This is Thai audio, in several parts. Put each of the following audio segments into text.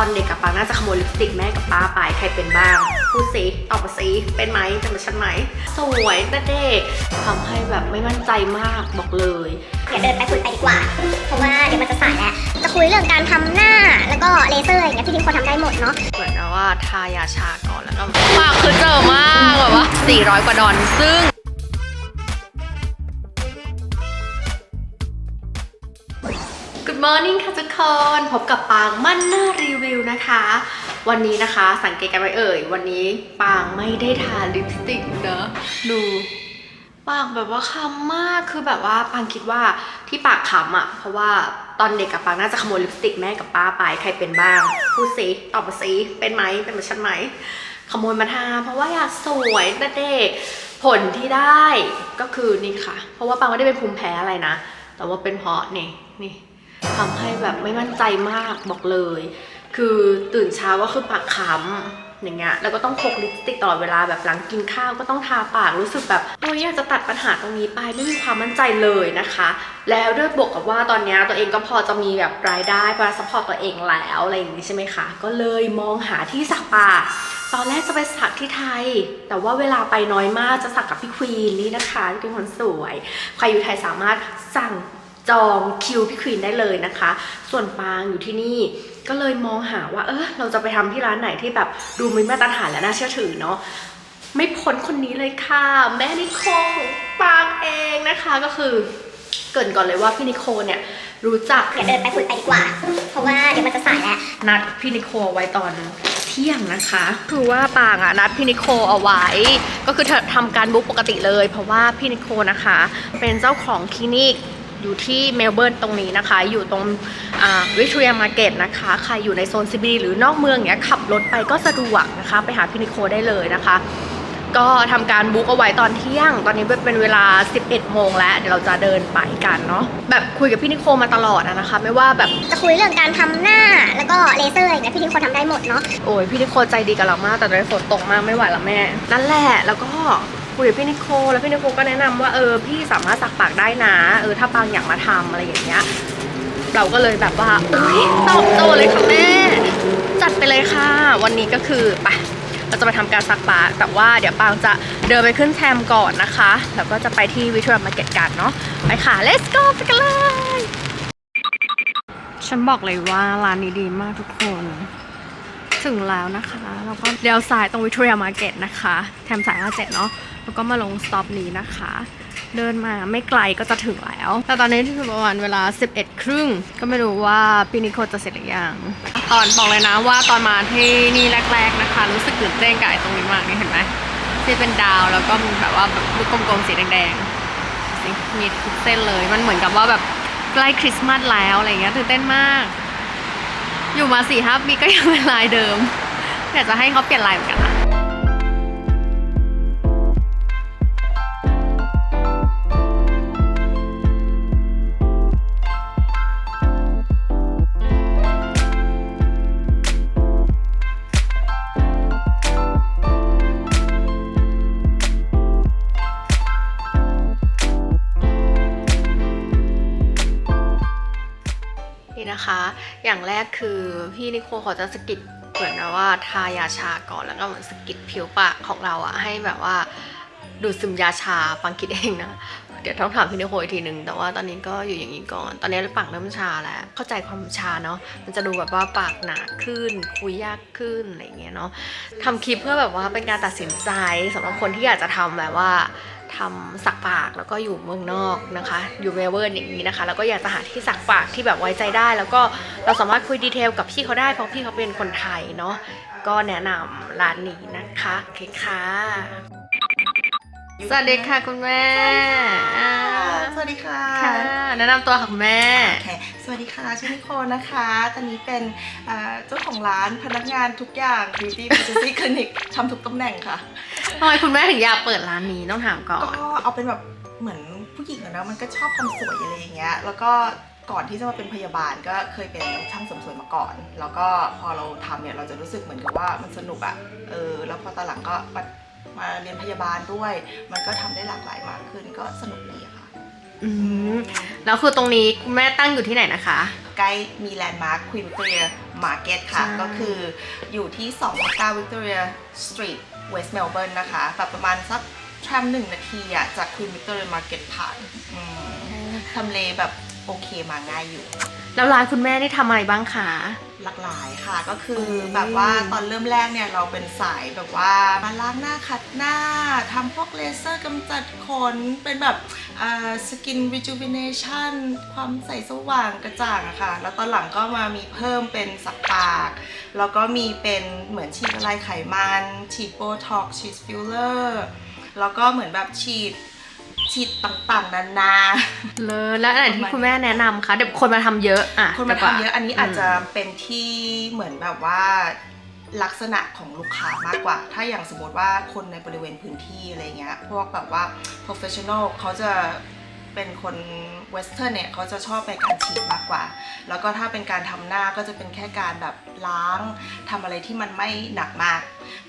ตอนเด็กกับปังน่าจะขโมยลิปสติกแม่กับป้าไปใครเป็นบ้างพูดสิตอบมาสิเป็นไหมเป็นเหมือนฉันไหม สวยแต่เด็กทำให้แบบไม่มั่นใจมากบอกเลยเดี๋ยวเดินไปคุยไปดีกว่าเพราะว่าเดี๋ยวมันจะสายแล้วจะคุยเรื่องการทำหน้าแล้วก็เลเซอร์อะไรเงี้ยที่ทุกคนทำได้หมดเนาะเหมือนกับว่าทายาชาก่อนแล้วก็ปากคือเจอมากแบบว่า400 กว่าดอลซึ่ง Good morning ค่ะทุกคน พบกับปางมั่นหน้ารีวิวนะคะ วันนี้นะคะสังเกตกันไว้เอ่ย วันนี้ปางไม่ได้ทาลิปสติกนะดูปากแบบว่าคำมากคือแบบว่าปางคิดว่าที่ปากคำอะเพราะว่าตอนเด็กกับปางน่าจะขโมยลิปสติกแม่กับป้าไปใครเป็นบ้างพูดสิตอบมาสิเป็นไหมเป็นเหมือนฉันไหมขโมยมาทาเพราะว่าอยากสวยแต่เด็กผลที่ได้ก็คือนี่ค่ะ เพราะว่าปางไม่ได้เป็นภูมิแพ้อะไรนะ แต่ว่าเป็นเพราะนี่นี่ ทำให้แบบไม่มั่นใจมากบอกเลย คือตื่นเช้าก็คือปากค้ำอย่างเงี้ยแล้วก็ต้องพกลิปสติกตลอดเวลาแบบหลังกินข้าวก็ต้องทาปากรู้สึกแบบโอ้ยอยากจะตัดปัญหาตรงนี้ไปไม่มีความมั่นใจเลยนะคะ แล้วด้วยบวกกับว่าตอนนี้ตัวเองก็พอจะมีแบบรายได้พอซัพพอร์ตตัวเองแล้วอะไรอย่างนี้ใช่ไหมคะ ก็เลยมองหาที่สักปากตอนแรกจะไปสักที่ไทย แต่ว่าเวลาไปน้อยมากจะสักกับพี่ควีนนี่นะคะที่เป็นคนสวย ใครอยู่ไทยสามารถสั่ง จองคิวพี่ควีนได้เลยนะคะ ส่วนปางอยู่ที่นี่ก็เลยมองหาว่า เออเราจะไปทำที่ร้านไหนที่แบบดูมีมาตรฐานและน่าเชื่อถือเนาะไม่พ้นคนนี้เลยค่ะ แม่นิโคของปางเองนะคะก็คือเกรินก่อนเลยว่าพี่นิโคเนี่ยรู้จักเดี๋ยวเดินไปคุยไปดีกว่า เพราะว่าเดี๋ยวมันจะสายแล้วนัดพี่นิโคไว้ตอนเที่ยงนะคะ คือว่าปางอะนัดพี่นิโคเอาไว้ ก็คือเธอทำการบุ๊กปกติเลย เพราะว่าพี่นิโคนะคะ เป็นเจ้าของคลินิก อยู่ที่เมลเบิร์นตรงนี้นะคะ อยู่ตรงวิทเรียมาร์เก็ตนะคะ ใครอยู่ในโซนซีบีหรือนอกเมืองเนี้ยขับรถไปก็สะดวกนะคะ ไปหาพี่นิโคได้เลยนะคะ ก็ทำการบุ๊กเอาไว้ตอนเที่ยง ตอนนี้เป็นเวลา 11 โมงแล้ว เดี๋ยวเราจะเดินไปกันเนาะ แบบคุยกับพี่นิโคมาตลอดอะนะคะ ไม่ว่าแบบ จะคุยเรื่องการทำหน้าแล้วก็เลเซอร์อะไรเงี้ยที่ทุกคนทำได้หมดเนาะ โอ้ยพี่นิโคใจดีกับเรามาก แต่ตอนนี้ฝนตกมากไม่ไหวแล้วแม่ นั่นแหละ แล้วก็ คุยกับพี่นิโคแล้วพี่นิโคก็แนะนำว่าเออพี่สามารถสักปากได้นะเออถ้าปางอยากมาทำอะไรอย่างเงี้ยเราก็เลยแบบว่าอุ้ยตอบโจทย์เลยค่ะแม่จัดไปเลยค่ะ วันนี้ก็คือไปเราจะไปทำการสักปากแต่ว่าเดี๋ยวปางจะเดินไปขึ้นแทมก่อนนะคะ แล้วก็จะไปที่วิทยามาร์เก็ตกันเนาะไปค่ะ let's go ไปกันเลย ฉันบอกเลยว่าร้านนี้ดีมากทุกคน ถึงแล้วนะคะแล้วก็เลี้ยวซ้ายตรงวิทยามาร์เก็ตนะคะแถมสาย57เจ็ทเนาะแล้วก็มาลงสต็อปนี้นะคะ เดินมาไม่ไกลก็จะถึงแล้ว แต่ตอนนี้ที่ประมาณเวลา 11 ครึ่ง ก็ไม่รู้ว่าพี่นิโคจะเสร็จหรือยังตอนบอกเลยนะว่าตอนมาที่นี่แรก ๆนะคะ รู้สึกตื่นเต้นกับไอ้ตรงนี้มากนี่เห็นไหมที่เป็นดาวแล้วก็มีแบบว่าแบบลูกกลมๆสีแดงๆมีทุกเส้นเลยมันเหมือนกับว่าแบบใกล้คริสต์มาสแล้วอะไรอย่างเงี้ยตื่นเต้นมาก มาสี่ห้าปีก็ยังเป็นลายเดิมอยากจะให้เขาเปลี่ยนลายเหมือนกันนะ นะคะ อย่างแรกคือพี่นิโคเขาจะสกิดเหมือนนะว่าทายาชาก่อนแล้วก็เหมือนสกิดผิวปากของเราอะให้แบบว่าดูดซึมยาชาปังคิดเองนะ เดี๋ยวต้องถามพี่นิโคอีกทีหนึ่งแต่ว่าตอนนี้ก็อยู่อย่างนี้ก่อน ตอนนี้ปากเริ่มชาแล้ว เข้าใจความชาเนาะ มันจะดูแบบว่าปากหนาขึ้น คุยยากขึ้นอะไรเงี้ยเนาะทำคลิปเพื่อแบบว่าเป็นการตัดสินใจสำหรับคนที่อยากจะทำแบบว่า ทำสักปากแล้วก็อยู่เมืองนอกนะคะ อยู่เมลเบิร์นอย่างนี้นะคะ แล้วก็อยากจะหาที่สักปากที่แบบไว้ใจได้ แล้วก็เราสามารถคุยดีเทลกับพี่เขาได้เพราะพี่เขาเป็นคนไทยเนาะก็แนะนำร้านนี้นะคะโอเคค่ะสวัสดีค่ะคุณแม่อ่าสวัสดีค่ะค่ะแนะนำตัวค่ะคุณแม่โอเคสวัสดีค่ะชื่อนิโคนะคะ ตอนนี้เป็นอ่าเจ้าของร้านพนักงานทุกอย่าง Beauty Agency Clinic ทำทุกตำแหน่งค่ะ ทำไมคุณแม่ถึงอยากเปิดร้านนี้ต้องถามก่อน ก็เอาเป็นแบบเหมือนผู้หญิงอะนะมันก็ชอบความสวยอะไรอย่างเงี้ย แล้วก็ก่อนที่จะมาเป็นพยาบาลก็เคยเป็นช่างเสริมสวยมาก่อน แล้วก็พอเราทำเนี่ยเราจะรู้สึกเหมือนกับว่ามันสนุกอะเออ แล้วพอตอนหลังก็มามาเรียนพยาบาลด้วย มันก็ทำได้หลากหลายมากขึ้นก็สนุกดีอะค่ะ อืมแล้วคือตรงนี้คุณแม่ตั้งอยู่ที่ไหนนะคะ ใกล้มีแลนด์มาร์คควีนเฟีย Market ค่ะ ใช่ ก็คืออยู่ที่2 9 Victoria Street เวสต์เมลเบิร์นะคะแบบประมาณสักแทรมหนึ่งนาทีอะจากคืนวิกตอเรียมาร์เก็ตผ่านอืมทำเลแบบโอเคมาง่ายอยู่ แล้วร้านคุณแม่ได้ทำอะไรบ้างคะ หลากหลายค่ะ ก็คือแบบว่าตอนเริ่มแรกเนี่ยเราเป็นสายแบบว่ามาล้างหน้าขัดหน้าทำพวกเลเซอร์กำจัดขนเป็นแบบสกิน rejuvenation ความใสสว่างกระจ่างอะค่ะ แล้วตอนหลังก็มามีเพิ่มเป็นสักปาก แล้วก็มีเป็นเหมือนฉีดละลายไขมัน ฉีดโบท็อกซ์ฉีดฟิลเลอร์แล้วก็เหมือนแบบฉีด ฉีดต่างๆ นานา เลยแล้วอะไรที่คุณแม่แนะนำคะเดี๋ยวคนมาทำเยอะอะคนมาดีกว่ทำเยอะอันนี้อาจจะเป็นที่เหมือนแบบว่าลักษณะของลูกค้ามากกว่า ถ้าอย่างสมมติว่าคนในบริเวณพื้นที่อะไรเงี้ย พวกแบบว่า professional เขาจะ เป็นคน western เนี่ยเขาจะชอบไปการฉีดมากกว่า แล้วก็ถ้าเป็นการทำหน้าก็จะเป็นแค่การแบบล้างทำอะไรที่มันไม่หนักมาก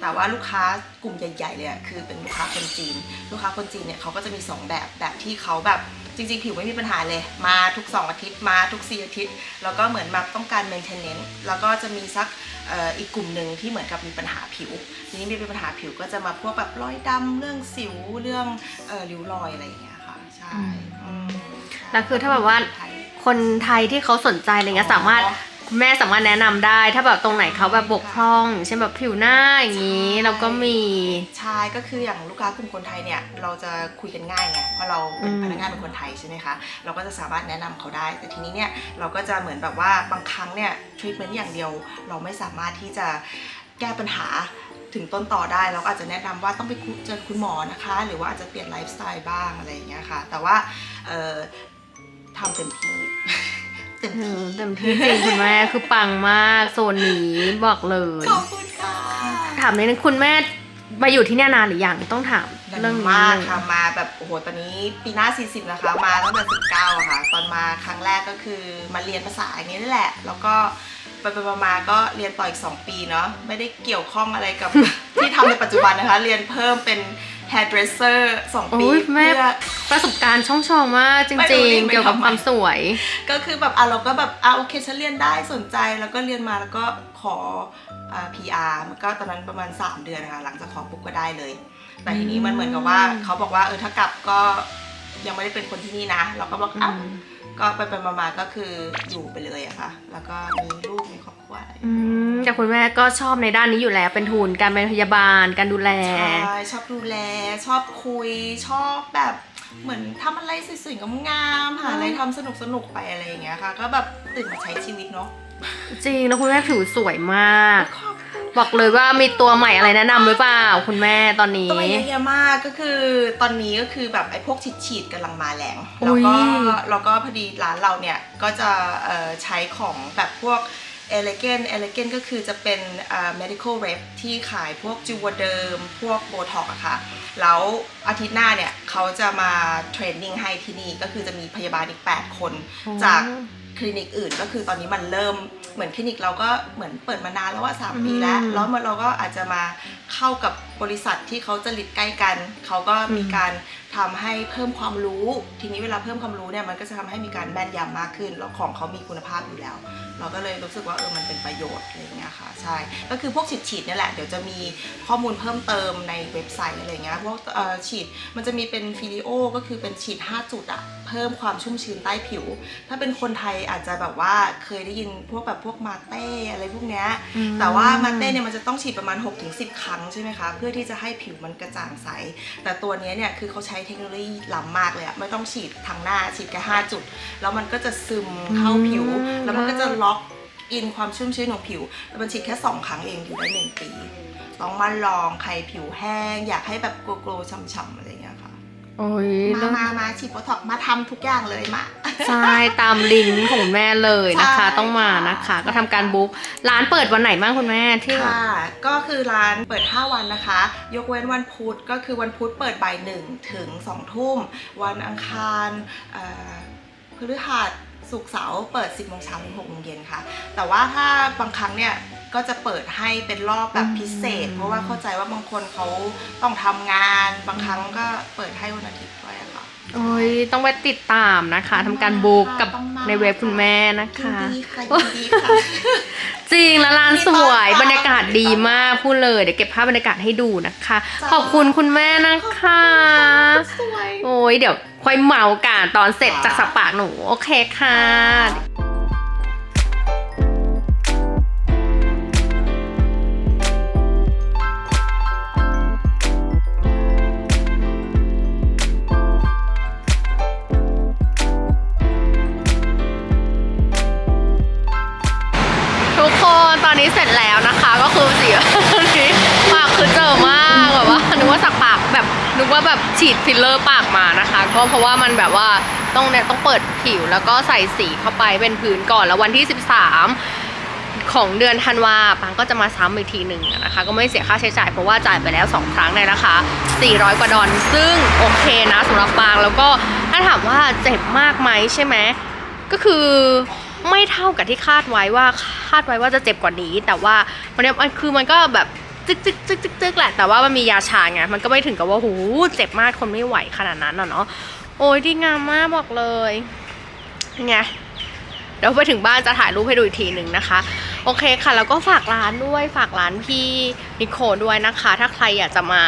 แต่ว่าลูกค้ากลุ่มใหญ่ๆเลยอะคือเป็นลูกค้าคนจีน ลูกค้าคนจีนเนี่ยเขาก็จะมี 2 แบบแบบที่เขาแบบจริงๆ ผิวไม่มีปัญหาเลย มาทุก 2 อาทิตย์มาทุก 4 อาทิตย์ แล้วก็เหมือนแบบต้องการ maintenance แล้วก็จะมีสักอออีกกลุ่มหนึ่งที่เหมือนกับมีปัญหาผิว ทีนี้มีปัญหาผิวก็จะมาพวกแบบรอยดำเรื่องสิวเรื่องออริ้วรอยอะไรอย่างเงี้ย ช่อืมแล้วคือถ้าแบบว่าคนไทยที่เขาสนใจอะไรเงี้ยสามารถอ๋อคุณแม่สามารถแนะนำได้ ถ้าแบบตรงไหนเขาแบบบกพร่องเช่นแบบผิวหน้าอย่างนี้ใช่เราก็มีใช่ก็คืออย่างลูกค้ากลุ่มคนไทยเนี่ยเราจะคุยกันง่ายไงเพราะเราเป็นอืมพนักงานเป็นคนไทยใช่ไหมคะเราก็จะสามารถแนะนำเขาได้ แต่ทีนี้เนี่ยเราก็จะเหมือนแบบว่าบางครั้งเนี่ยทรีทเมนต์อย่างเดียว เราไม่สามารถที่จะแก้ปัญหา ถึงต้นต่อได้เราก็อาจจะแนะนำว่าต้องไปคุยเจอคุณหมอนะคะ หรือว่าอาจจะเปลี่ยนไลฟ์สไตล์บ้างอะไรอย่างเงี้ยค่ะ แต่ว่าเอ่อทำเต็มที่เต็มเอที่อเต็มที่จริงคุณแม่คือปังมากโซนนี้บอกเลยขอบคุณค่ะถามนิดนึงคุณแม่มาอยู่ที่เนี่ยนานหรือยังต้องถามนานเรื่องนี้มากเลยค่ะมาแบบโอ้โหตอนนี้ปีหน้า 40 นะคะ มาตั้งแต่19อะค่ะ ตอนมาครั้งแรกก็คือมาเรียนภาษาอย่างนี้นี่แหละ แล้วก็ ไปไปๆมาๆก็เรียนต่ออีก 2 ปีเนาะไม่ได้เกี่ยวข้องอะไรกับ ที่ทำในปัจจุบันนะคะ เรียนเพิ่มเป็น hairdresser 2 ปีโอ้ยแม่เพื่อ ประสบการณ์ช่องชองมากจไม่รู้ริงดิๆไม่เกี่ยวกับทำไม ความสวย ก็คือแบบอะเราก็แบบอะโอเคฉันเรียนได้สนใจแล้วก็เรียนมาแล้วก็ขออ่า PR มันก็ตอนนั้นประมาณ 3 เดือนนะคะหลังจากขอปุ๊บก็ได้เลย แต่ทีนี้มันเหมือนกับว่า เขาบอกว่าเออถ้ากลับก็ ยังไม่ได้เป็นคนที่นี่นะ เราก็บอกเอ้าอืมก็ไปไปๆมาๆก็คืออยู่ไปเลยอะค่ะ แล้วก็มีลูกมีครอบครัวอะไรอืมแต่คุณแม่ก็ชอบในด้านนี้อยู่แล้ว เป็นทุนการเป็นพยาบาล การดูแล ใช่ชอบดูแลชอบคุยชอบแบบเหมือนทำอะไรสวยๆงามๆหาอะไรทำสนุกๆไปอะไรอย่างเงี้ยค่ะ ก็แบบตื่นมาใช้ชีวิตเนาะจริงแล้วคุณแม่ผิวสวยมากขอ บคุณบอกเลยว่ามีตัวใหม่อะไรแนะนำหรือเปล่าคุณแม่ตอนนี้ ตัวเยอะๆมากก็คือตอนนี้ก็คือแบบไอ้พวกฉีดๆกำลังมาแรงอุ๊แล้วยก็แล้วก็พอดีร้านเราเนี่ยก็จะเอ่อใช้ของแบบพวก e l e g a n t e l e g a n t ก็คือจะเป็นอ่า medical rep ที่ขายพวกจิวเดิม พวกโบท็อกอะค่ะ แล้วอาทิตย์หน้าเนี่ยเขาจะมาเทรนนิ่งให้ที่นี่ก็คือจะมีพยาบาลอีก 8 คนจาก คลินิกอื่น ก็คือตอนนี้มันเริ่มเหมือนคลินิกเราก็เหมือนเปิดมานานแล้วว่า3ปีแล้วอืมแล้วมันเราก็อาจจะมาเข้ากับบริษัทที่เขาจะลิดใกล้กัน เขาก็มีการทำให้เพิ่มความรู้ ทีนี้เวลาเพิ่มความรู้เนี่ยมันก็จะทำให้มีการแม่นยำมากขึ้น แล้วของเขามีคุณภาพอยู่แล้ว เราก็เลยรู้สึกว่าเออมันเป็นประโยชน์อะไรอย่างเงี้ยค่ะใช่ก็คือพวกฉีดฉีดๆเนี่ยแหละเดี๋ยวจะมีข้อมูลเพิ่มเติมในเว็บไซต์อะไรอย่างเงี้ยพวกเอ่อฉีดมันจะมีเป็นวิดีโอก็คือเป็นฉีด 5 จุดอะเพิ่มความชุ่มชื้นใต้ผิว ถ้าเป็นคนไทยอาจจะแบบว่าเคยได้ยินพวกแบบพวกมาเต้อะไรพวกเนี้ยอืมแต่ว่ามาเต้เนี่ยมันจะต้องฉีดประมาณ 6-10 ครั้งใช่ไหมคะเพื่อที่จะให้ผิวมันกระจ่างใส แต่ตัวเนี้ยเนี่ยคือเขาใช้เทคโนโลยีล้ำมากเลยอะไม่ต้องฉีดทางหน้าฉีดแค่5จุด แล้วมันก็จะซึมเข้าผิวอืมแล้วมันก็จะล็อกอินความชุ่มชื้นของผิวแล้วมันฉีดแค่ 2 ครั้งเองอยู่ได้ 1 ปีต้องมาลองใครผิวแห้ง อยากให้แบบโกลว์ๆฉ่ำๆอะไรอย่างเงี้ยค่ะโอ้ยมาเรื่องมามาฉีดโบท็อกซ์มาทำทุกอย่างเลยมาใช่ตามลิงก์ของแม่เลยนะคะใช่ต้องมานะคะค่ะก็ทำการบุ๊กร้านเปิดวันไหนบ้างคุณแม่ที่แบบค่ะก็คือร้านเปิด 5 วันนะคะ ยกเว้นวันพุธก็คือวันพุธเปิดบ่ายหนึ่งถึง2ทุ่ม วันอังคารเอ่อพฤหัส สุกเสาร์เปิด 10โมงเช้าถึง6โมงเย็นค่ะ แต่ว่าถ้าบางครั้งเนี่ยก็จะเปิดให้เป็นรอบแบบพิเศษ เพราะว่าเข้าใจว่าบางคนเขาต้องทำงาน บางครั้งก็เปิดให้วันอาทิตย์ด้วย โอ้ยต้องไปติดตามนะคะทำการบุ๊กกับต้องมาในเว็บคุณแม่นะคะ ยินดีค่ะยินดีค่ะ จริงแล้วร้านสวยยินดีต้อนรับบรรยากาศดีมากพูดเลยเดี๋ยวเก็บภาพบรรยากาศให้ดูนะคะ จ้าขอบคุณคุณแม่นะคะ สวย โอ้ยเดี๋ยวค่อยเมากันตอนเสร็จจากสับปากหนู โอเคค่ะ คนตอนนี้เสร็จแล้วนะคะ ก็คือสีนี้ปากคือเจอมากแบบว่านึกว่าสักปากแบบนึกว่าแบบฉีดฟิลเลอร์ปากมานะคะ ก็เพราะว่ามันแบบว่าต้องเนี่ยต้องเปิดผิวแล้วก็ใส่สีเข้าไปเป็นพื้นก่อนแล้ววันที่ 13 ของเดือนธันวาปังก็จะมาซ้ำอีกทีหนึ่งนะคะ ก็ไม่เสียค่าใช้จ่ายเพราะว่าจ่ายไปแล้ว 2 ครั้งในราคา400 กว่าดอลซึ่งโอเคนะสำหรับปางแล้วก็ถ้าถามว่าเจ็บมากไหมใช่ไหมก็คือ ไม่เท่ากับที่คาดไว้ว่าคาดไว้ว่าจะเจ็บกว่านี้ แต่ว่ามันเนี่ยมันคือมันก็แบบจึกจึกจึกจึกจึกแหละแต่ว่ามันมียาชาไงมันก็ไม่ถึงกับว่าหูเจ็บมากทนไม่ไหวขนาดนั้นเนาะโอ้ยดีงามมากบอกเลยไงเดี๋ยวไปถึงบ้านจะถ่ายรูปให้ดูอีกทีหนึ่งนะคะ โอเคค่ะ แล้วก็ฝากร้านด้วยฝากร้านพี่นิโคด้วยนะคะ ถ้าใครอยากจะมา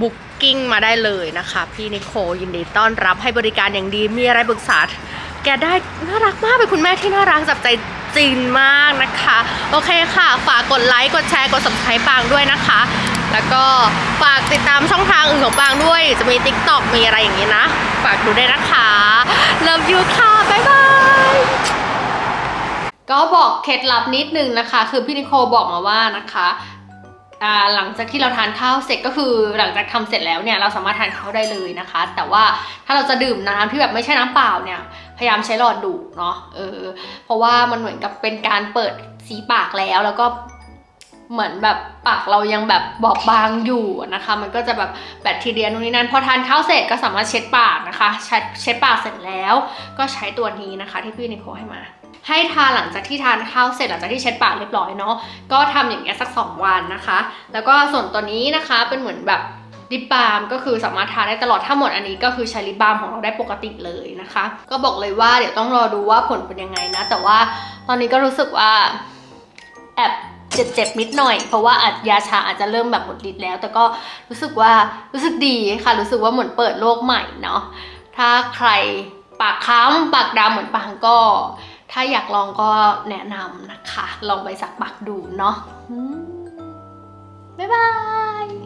บุ๊กกิ้งมาได้เลยนะคะ พี่นิโคยินดีต้อนรับให้บริการอย่างดีมีอะไรปรึกษา แกได้น่ารักมากเป็นคุณแม่ที่น่ารักจับใจจีนมากนะคะ โอเคค่ะ ฝากกดไลค์กดแชร์กด subscribe ปางด้วยนะคะ แล้วก็ฝากติดตามช่องทางอื่นของปางด้วย จะมี TikTok มีอะไรอย่างนี้นะ ฝากดูด้วยนะคะ Love you ค่ะ บ๊ายบาย ก็บอกเคล็ดลับนิดนึงนะคะ คือพี่นิโคบอกมาว่านะคะหลังจากที่เราทานข้าวเสร็จก็คือหลังจากทำเสร็จแล้วเนี่ยเราสามารถทานข้าวได้เลยนะคะ แต่ว่าถ้าเราจะดื่มน้ำที่แบบไม่ใช่น้ำเปล่าเนี่ย พยายามใช้หลอดดูเนาะเออเพราะว่ามันเหมือนกับเป็นการเปิดสีปากแล้วแล้วก็เหมือนแบบปากเรายังแบบบอบบางอยู่นะคะ มันก็จะแบบแบคทีเรียนู่นนี่นั่นพอทานข้าวเสร็จก็สามารถเช็ดปากนะคะเช็ดเช็ดปากเสร็จแล้วก็ใช้ตัวนี้นะคะที่พี่นิโคให้มาให้ทานหลังจากที่ทานข้าวเสร็จหลังจากที่เช็ดปากเรียบร้อยเนาะก็ทำอย่างเงี้ยสัก 2 วันนะคะ แล้วก็ส่วนตัวนี้นะคะเป็นเหมือนแบบ ลิปบาล์มก็คือสามารถทาได้ตลอดถ้าหมดอันนี้ก็คือใช้ลิปบาล์มของเราได้ปกติเลยนะคะ ก็บอกเลยว่าเดี๋ยวต้องรอดูว่าผลเป็นยังไงนะ แต่ว่าตอนนี้ก็รู้สึกว่าแอบเจ็บๆนิดหน่อย เพราะว่าอาจยาชาอาจจะเริ่มแบบหมดฤทธิ์แล้ว แต่ก็รู้สึกว่ารู้สึกดีค่ะ รู้สึกว่าเหมือนเปิดโลกใหม่เนาะถ้าใครปากค้ำปากดำเหมือนปางก็ ถ้าอยากลองก็แนะนำนะคะ ลองไปสักปักดูเนาะบ๊ายบาย